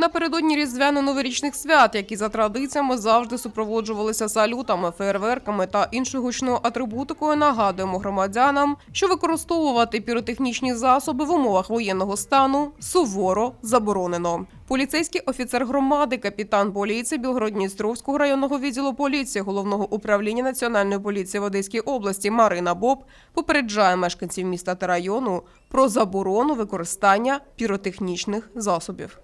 Напередодні різдвяно-новорічних свят, які за традиціями завжди супроводжувалися салютами, фейерверками та іншою гучною атрибутикою, нагадуємо громадянам, що використовувати піротехнічні засоби в умовах воєнного стану суворо заборонено. Поліцейський офіцер громади, капітан поліції Білгородністровського районного відділу поліції головного управління національної поліції в Одеській області Марина Боб попереджає мешканців міста та району про заборону використання піротехнічних засобів.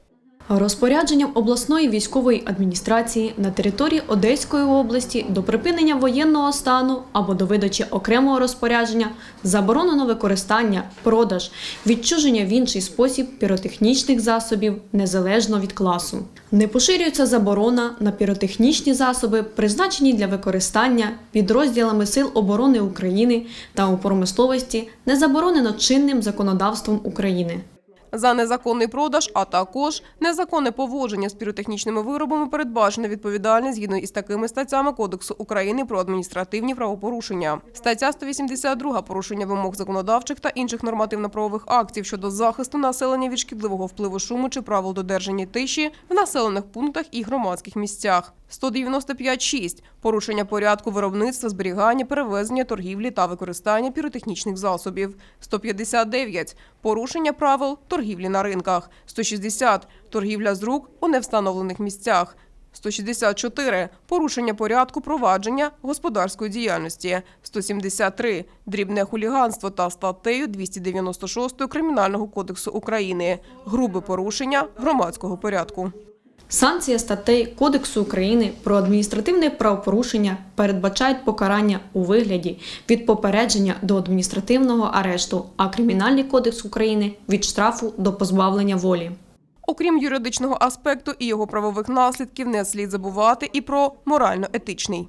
Розпорядженням обласної військової адміністрації на території Одеської області до припинення воєнного стану або до видачі окремого розпорядження заборонено використання, продаж, відчуження в інший спосіб піротехнічних засобів незалежно від класу. Не поширюється заборона на піротехнічні засоби, призначені для використання підрозділами Сил оборони України та у промисловості, не заборонено чинним законодавством України. За незаконний продаж, а також незаконне поводження з піротехнічними виробами передбачена відповідальність згідно із такими статтями Кодексу України про адміністративні правопорушення. Стаття 182 – порушення вимог законодавчих та інших нормативно-правових актів щодо захисту населення від шкідливого впливу шуму чи правил додержання тиші в населених пунктах і громадських місцях. 195.6 – порушення порядку виробництва, зберігання, перевезення, торгівлі та використання піротехнічних засобів. 159 – порушення правил торгівлі на ринках. 160 – торгівля з рук у невстановлених місцях. 164 – порушення порядку провадження господарської діяльності. 173 – дрібне хуліганство та статтею 296 Кримінального кодексу України. Грубе порушення громадського порядку. Санкція статей Кодексу України про адміністративне правопорушення передбачають покарання у вигляді від попередження до адміністративного арешту, а Кримінальний кодекс України від штрафу до позбавлення волі. Окрім юридичного аспекту і його правових наслідків, не слід забувати і про морально-етичний.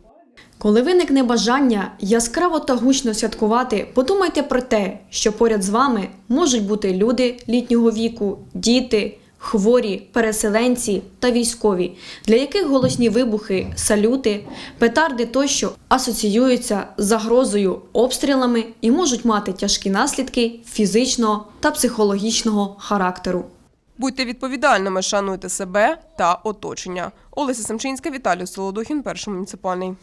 Коли виникне бажання яскраво та гучно святкувати, подумайте про те, що поряд з вами можуть бути люди літнього віку, діти, хворі, переселенці та військові, для яких голосні вибухи, салюти, петарди тощо асоціюються з загрозою обстрілами і можуть мати тяжкі наслідки фізичного та психологічного характеру. Будьте відповідальними, шануйте себе та оточення. Олеся Семчинська, Віталій Солодухін, перший муніципальний.